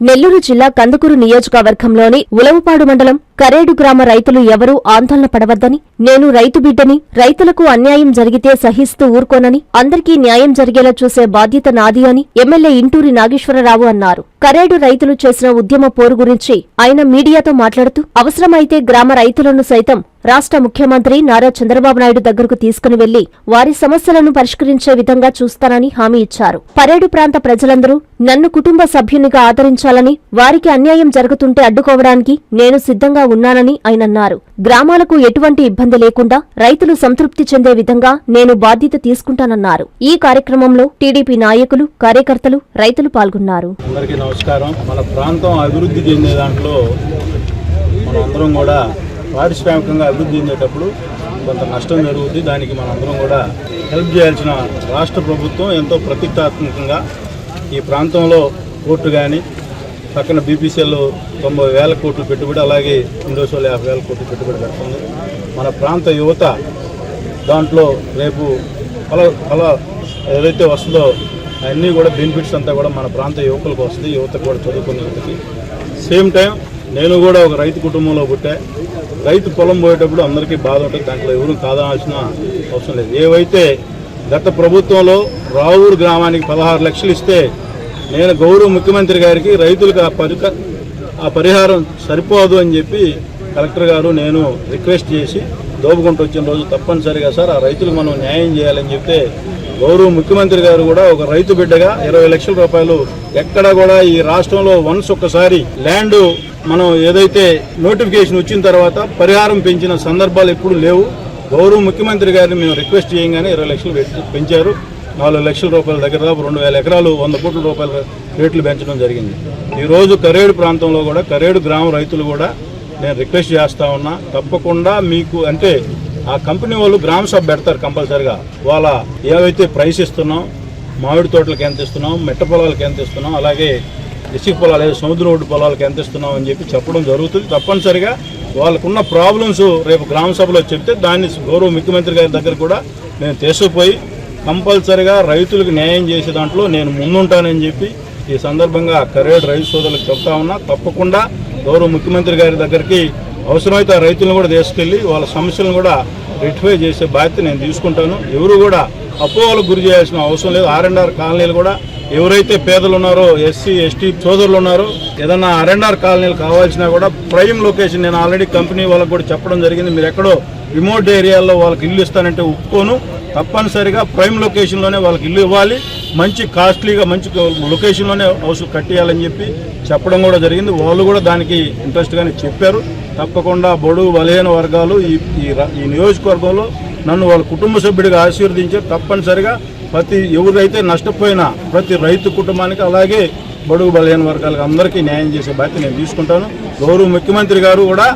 నెల్లూరు జిల్లా కందుకూరు నియోజకవర్గంలోని ఉలవపాడు మండలం కరేడు గ్రామ రైతులు ఎవరూ ఆందోళన పడవద్దని నేను రైతు బిడ్డని రైతులకు అన్యాయం జరిగితే సహిస్తూ ఊరుకోనని అందరికీ న్యాయం జరిగేలా చూసే బాధ్యత నాది అని ఎమ్మెల్యే ఇంటూరి నాగేశ్వరరావు అన్నారు. కరేడు రైతులు చేసిన ఉద్యమ పోరు గురించి ఆయన మీడియాతో మాట్లాడుతూ అవసరమైతే గ్రామ రైతులను సైతం రాష్ట్ర ముఖ్యమంత్రి నారా చంద్రబాబు నాయుడు దగ్గరకు తీసుకుని వెళ్ళి వారి సమస్యలను పరిష్కరించే విధంగా చూస్తానని హామీ ఇచ్చారు. పరేడు ప్రాంత ప్రజలందరూ నన్ను కుటుంబ సభ్యునిగా ఆదరించాలని వారికి అన్యాయం జరుగుతుంటే అడ్డుకోవడానికి నేను సిద్ధంగా ఉన్నానని ఆయన అన్నారు గ్రామాలకు ఎటువంటి ఇబ్బంది లేకుండా రైతులు సంతృప్తి చెందే విధంగా నేను బాధ్యత తీసుకుంటానన్నారు. ఈ కార్యక్రమంలో టీడీపీ నాయకులు కార్యకర్తలు రైతులు పాల్గొన్నారు. అందరికీ నమస్కారం. మన ప్రాంతం అభివృద్ధి చెందే దాంట్లో మనం కూడా పారిశ్రామికంగా అభివృద్ధి చెందేటప్పుడు కొంత నష్టం జరుగుతుంది దానికి మనందరం కూడా హెల్ప్ చేయాల్సిన రాష్ట్ర ప్రభుత్వం ఎంతో ప్రతిష్టాత్మకంగా ఈ ప్రాంతంలో కోర్టు కానీ పక్కన బీపీసీఎల్ తొంభై వేల కోట్లు పెట్టుబడి అలాగే ఇండోసోల్ యాభై వేల కోట్లు పెట్టుబడి పెడుతుంది. మన ప్రాంత యువత దాంట్లో రేపు పల ఫల ఏదైతే వస్తుందో అన్నీ కూడా బెనిఫిట్స్ అంతా కూడా మన ప్రాంత యువకులకు వస్తుంది యువతకు కూడా చదువుకునే యువతకి. సేమ్ టైం నేను కూడా ఒక రైతు కుటుంబంలో పుట్టా రైతు పొలం పోయేటప్పుడు అందరికీ బాధ ఉంటుంది దాంట్లో ఎవరు కాదనాల్సిన అవసరం లేదు. ఏవైతే గత ప్రభుత్వంలో రావూరు గ్రామానికి పదహారు లక్షలు ఇస్తే నేను గౌరవ ముఖ్యమంత్రి గారికి రైతులకు ఆ పరిక ఆ పరిహారం సరిపోదు అని చెప్పి కలెక్టర్ గారు నేను రిక్వెస్ట్ చేసి దోపుకుంటూ వచ్చిన రోజు తప్పనిసరిగా సార్ ఆ రైతులకు మనం న్యాయం చేయాలని చెప్తే గౌరవ ముఖ్యమంత్రి గారు కూడా ఒక రైతు బిడ్డగా ఇరవై లక్షల రూపాయలు ఎక్కడ కూడా ఈ రాష్ట్రంలో వన్స్ ఒక్కసారి ల్యాండ్ మనం ఏదైతే నోటిఫికేషన్ వచ్చిన తర్వాత పరిహారం పెంచిన సందర్భాలు ఎప్పుడు లేవు. గౌరవ ముఖ్యమంత్రి గారిని మేము రిక్వెస్ట్ చేయగానే ఇరవై లక్షలు పెట్టి- పెంచారు. నాలుగు లక్షల రూపాయల దగ్గర దాపు రెండు వేల ఎకరాలు వంద కోట్ల రూపాయల రేట్లు పెంచడం జరిగింది. ఈరోజు కరేడు ప్రాంతంలో కూడా కరేడు గ్రామ రైతులు కూడా నేను రిక్వెస్ట్ చేస్తా ఉన్నా తప్పకుండా మీకు అంటే ఆ కంపెనీ వాళ్ళు గ్రామ సభ పెడతారు కంపల్సరిగా. వాళ్ళ ఏవైతే ప్రైస్ ఇస్తున్నాం మామిడి తోటలకు ఎంత ఇస్తున్నాం మెట్ట పొలాలకు ఎంత ఇస్తున్నాం అలాగే ఇసుక పొలాలు సముద్ర సముద్రం ఒడ్డు పొలాలకు ఎంత ఇస్తున్నాం అని చెప్పి చెప్పడం జరుగుతుంది. తప్పనిసరిగా వాళ్ళకున్న ప్రాబ్లమ్స్ రేపు గ్రామ సభలో చెప్తే దాన్ని గౌరవ ముఖ్యమంత్రి గారి దగ్గర కూడా నేను తీసుకుపోయి కంపల్సరిగా రైతులకు న్యాయం చేసే దాంట్లో నేను ముందుంటానని చెప్పి ఈ సందర్భంగా కరేడ్ రైతు సోదరులకు చెప్తా ఉన్నా. తప్పకుండా గౌరవ ముఖ్యమంత్రి గారి దగ్గరికి అవసరమైతే ఆ రైతులను కూడా తీసుకెళ్ళి వాళ్ళ సమస్యలను కూడా రెక్టిఫై చేసే బాధ్యత నేను తీసుకుంటాను. ఎవరు కూడా అపోహలకు గురి చేయాల్సిన అవసరం లేదు. ఆర్ఎన్ఆర్ కాలనీలు కూడా ఎవరైతే పేదలు ఉన్నారో ఎస్సీ ఎస్టీ సోదరులు ఉన్నారో ఏదన్నా ఆర్ఎన్ఆర్ కాలనీలు కావాల్సినా కూడా ప్రైమ్ లొకేషన్ నేను ఆల్రెడీ కంపెనీ వాళ్ళకి కూడా చెప్పడం జరిగింది. మీరు ఎక్కడో రిమోట్ ఏరియాల్లో వాళ్ళకి ఇల్లు ఇస్తానంటే ఒప్పుకోను. తప్పనిసరిగా ప్రైమ్ లొకేషన్లోనే వాళ్ళకి ఇల్లు ఇవ్వాలి. మంచి కాస్ట్లీగా మంచి లొకేషన్లోనే హౌస్ కట్టేయాలని చెప్పి చెప్పడం కూడా జరిగింది. వాళ్ళు కూడా దానికి ఇంట్రెస్ట్గానే చెప్పారు. తప్పకుండా బడుగు బలహీన వర్గాలు ఈ ఈ నియోజకవర్గంలో నన్ను వాళ్ళ కుటుంబ సభ్యుడిగా ఆశీర్వదించారు. తప్పనిసరిగా ప్రతి ఎవరైతే నష్టపోయినా ప్రతి రైతు కుటుంబానికి అలాగే బడుగు బలహీన వర్గాలకు అందరికీ న్యాయం చేసే బాధ్యత నేను తీసుకుంటాను. గౌరవ ముఖ్యమంత్రి గారు కూడా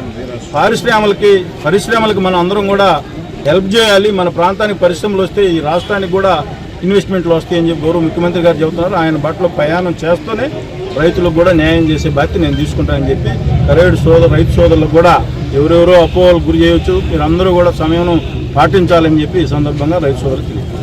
పారిశ్రామలకి పరిశ్రమలకు మనం అందరం కూడా హెల్ప్ చేయాలి. మన ప్రాంతానికి పరిశ్రమలు వస్తే ఈ రాష్ట్రానికి కూడా ఇన్వెస్ట్మెంట్లు వస్తాయని చెప్పి గౌరవ ముఖ్యమంత్రి గారు చెబుతున్నారు. ఆయన బట్టలో ప్రయాణం చేస్తూనే రైతులకు కూడా న్యాయం చేసే బాధ్యత నేను తీసుకుంటానని చెప్పి కరేడు సోదరు రైతు సోదరులకు కూడా ఎవరెవరో అపోహలు గురి చేయవచ్చు మీరందరూ కూడా సమయం పాటించాలని చెప్పి ఈ సందర్భంగా రైతు సోదరులకు